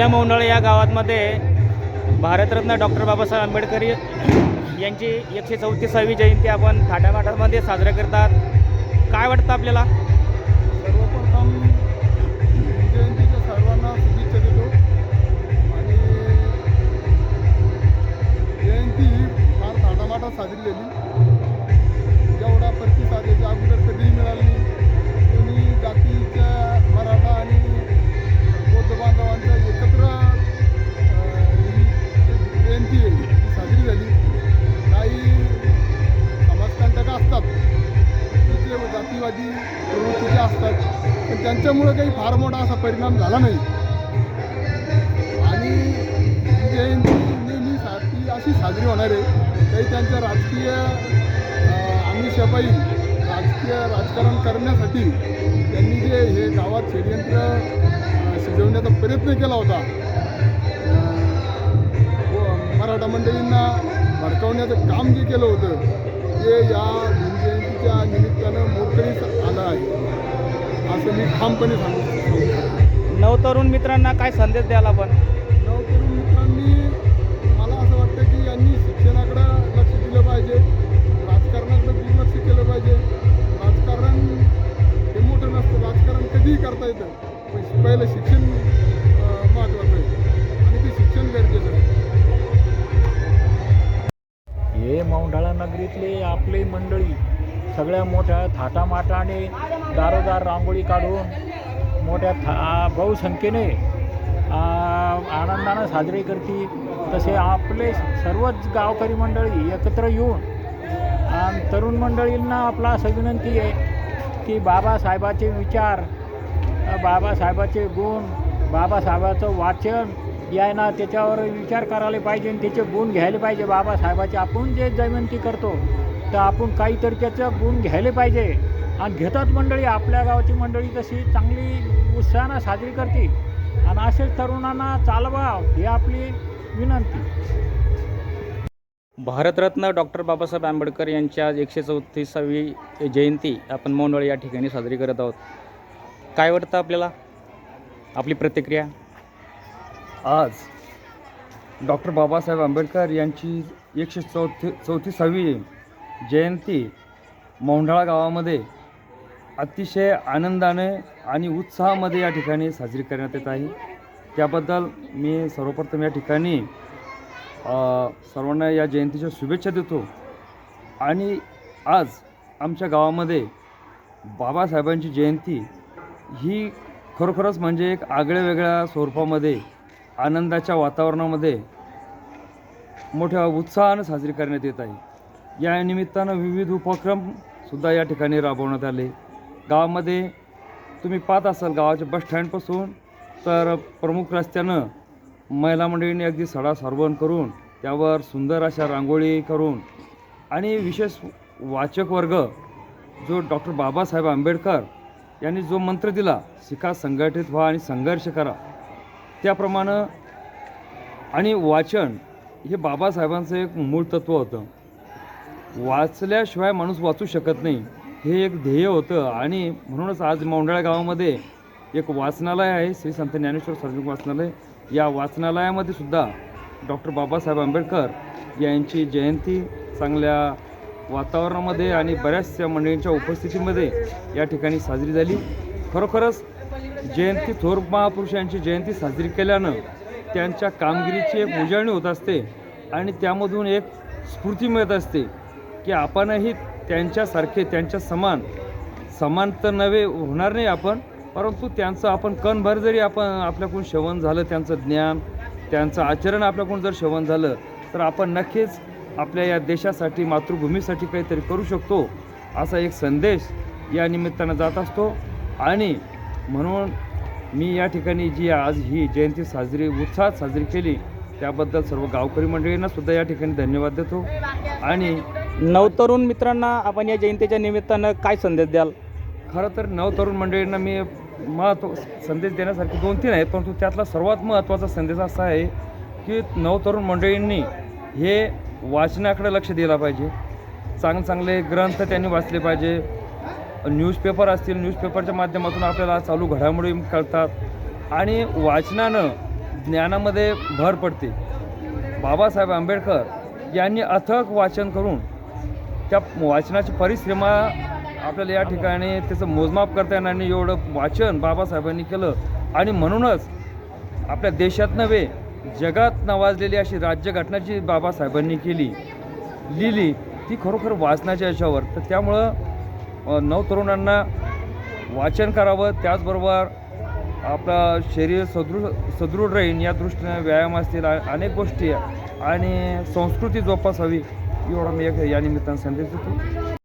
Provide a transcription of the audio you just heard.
आपल्या मोनळ या गावामध्ये भारतरत्न डॉक्टर बाबासाहेब आंबेडकर यांची एकशे चौतीसावी जयंती आपण थाटामाटामध्ये साजरा करतात. काय वाटतं आपल्याला? सर्वप्रथम जयंतीच्या सर्वांना शुभेच्छा देतो. आणि जयंती ही फार थाटामाटात साजरी झाली. त्यामुळं काही फार मोठा असा परिणाम झाला नाही. आणि ही जयंती नेहमीसाठी अशी साजरी होणार आहे. काही त्यांच्या राजकीय अं, राजकीय राजकारण करण्यासाठी त्यांनी जे हे गावात षडयंत्र शिजवण्याचा प्रयत्न केला होता व मराठा मंडळींना भडकवण्याचं काम जे केलं होतं ते या भीमजयंतीच्या निमित्तानं मोडकळीस आलं आहे. असं मी ठामपणे सांगू शकतो नवतरुण मित्रांना काय संदेश द्याल आपण? नवतरुण मित्रांनी मला असं वाटतं की यांनी शिक्षणाकडं लक्ष दिलं पाहिजे. राजकारणाकडं दुर्लक्ष केलं पाहिजे. राजकारण हे मोठं नसतं. राजकारण कधीही करता येतं. पण पहिलं शिक्षण महत्त्वाचं आहे. आणि ते शिक्षण गरजेचं आहे. हे मौंढाळा नगरीतले आपली मंडळी सगळ्या मोठ्या थाटामाटाने दारोदार रांगोळी काढून मोठ्या था बहुसंख्येने आनंदानं साजरे करते. तसे आपले सर्वच गावकरी मंडळी एकत्र येऊन आणि तरुण मंडळींना आपला असं विनंती आहे की बाबासाहेबाचे विचार बाबासाहेबाचे गुण बाबासाहेबाचं वाचन यायना त्याच्यावर विचार करायला पाहिजे आणि त्याचे गुण घ्यायला पाहिजे. बाबासाहेबाचे आपण जे जयंती करतो तर आपण काहीतरी त्याचं गुण घ्यायला पाहिजे. आणि घेतात मंडळी आपल्या गावाची मंडळी तशी चांगली उत्साहानं साजरी करते. आणि असेच तरुणांना चालवा ही आपली विनंती. भारतरत्न डॉक्टर बाबासाहेब आंबेडकर यांच्या एकशे चौतीसावी जयंती आपण मोनवळ या ठिकाणी साजरी करत आहोत. काय वाटतं आपल्याला? आपली प्रतिक्रिया? आज डॉक्टर बाबासाहेब आंबेडकर यांची एकशे चौथी चौतीसावी जयंती मोंढाळा गावामध्ये अतिशय आनंदाने आणि उत्साहामध्ये या ठिकाणी साजरी करण्यात येत आहे. त्याबद्दल मी सर्वप्रथम या ठिकाणी सर्वांना या जयंतीच्या शुभेच्छा देतो. आणि आज आमच्या गावामध्ये बाबासाहेबांची जयंती ही खरोखरच म्हणजे एक आगळ्या वेगळ्या स्वरूपामध्ये आनंदाच्या वातावरणामध्ये मोठ्या उत्साहानं साजरी करण्यात येत आहे. या निमित्तानं विविध उपक्रमसुद्धा या ठिकाणी राबवण्यात आले. गावामध्ये तुम्ही पाहत असाल गावाच्या बस स्टँडपासून तर प्रमुख रस्त्यानं महिला मंडळींनी अगदी सडा सारवण करून त्यावर सुंदर अशा रांगोळी करून आणि विशेष वाचक वर्ग जो डॉक्टर बाबासाहेब आंबेडकर यांनी जो मंत्र दिला शिका संघटित व्हा आणि संघर्ष करा. त्याप्रमाणे आणि वाचन हे बाबासाहेबांचं एक मूळ तत्त्व होतं. वाचल्याशिवाय माणूस वाचू शकत नाही. हे एक ध्येय होतं आणि म्हणूनच आज मोंडाळा गावामध्ये एक वाचनालय आहे. श्री संत ज्ञानेश्वर सार्वजनिक वाचनालय. या वाचनालयामध्ये सुद्धा डॉक्टर बाबासाहेब आंबेडकर यांची जयंती चांगल्या वातावरणामध्ये आणि बऱ्याचशा मंडळींच्या उपस्थितीमध्ये या ठिकाणी साजरी झाली. खरोखरच जयंती थोर महापुरुष यांची जयंती साजरी केल्यानं त्यांच्या कामगिरीची एक उजळणी होत असते आणि त्यामधून एक स्फूर्ती मिळत असते. की आपणही त्यांच्यासारखे त्यांच्या समान समान तर नव्हे होणार नाही आपण परंतु त्यांचं आपण कणभर जरी आपण आपल्याकडून श्रवण झालं त्यांचं ज्ञान त्यांचं आचरण आपल्याकडून जर श्रवण झालं तर आपण नक्कीच आपल्या या देशासाठी मातृभूमीसाठी काहीतरी करू शकतो असा एक संदेश या निमित्तानं जात असतो. आणि म्हणून मी या ठिकाणी जी आज ही जयंती साजरी उत्साहात साजरी केली त्याबद्दल सर्व गावकरी मंडळींना सुद्धा या ठिकाणी धन्यवाद देतो. आणि नवतरुण मित्रांना आपण या जयंतीच्या निमित्तानं काय संदेश द्याल? खरं तर नवतरुण मंडळींना मी महत्त्व संदेश देण्यासारखे दोन तीन आहेत परंतु त्यातला सर्वात महत्त्वाचा संदेश असा आहे की नवतरुण मंडळींनी हे वाचनाकडे लक्ष दिलं पाहिजे. चांगले चांगले ग्रंथ त्यांनी वाचले पाहिजे. न्यूजपेपर असतील न्यूजपेपरच्या माध्यमातून आपल्याला चालू घडामोडी कळतात आणि वाचनानं ज्ञानामध्ये भर पडते. बाबासाहेब आंबेडकर यांनी अथक वाचन करून त्या वाचनाची परिश्रमा आपल्याला या ठिकाणी त्याचं मोजमाप करता येणार नाही. एवढं वाचन बाबासाहेबांनी केलं. आणि म्हणूनच आपल्या देशात नव्हे जगात नावाजलेली अशी राज्यघटना जी बाबासाहेबांनी केली लिहिली ती खरोखर वाचनाच्या याच्यावर. तर त्यामुळं नव नवतरुणांना वाचन करावं. त्याचबरोबर आपलं शरीर सदृढ सदृढ राहीन या दृष्टीने व्यायाम असतील अनेक गोष्टी. आणि संस्कृती जोपासावी. एवढा मी एक या निमित्तानं संदेश देतो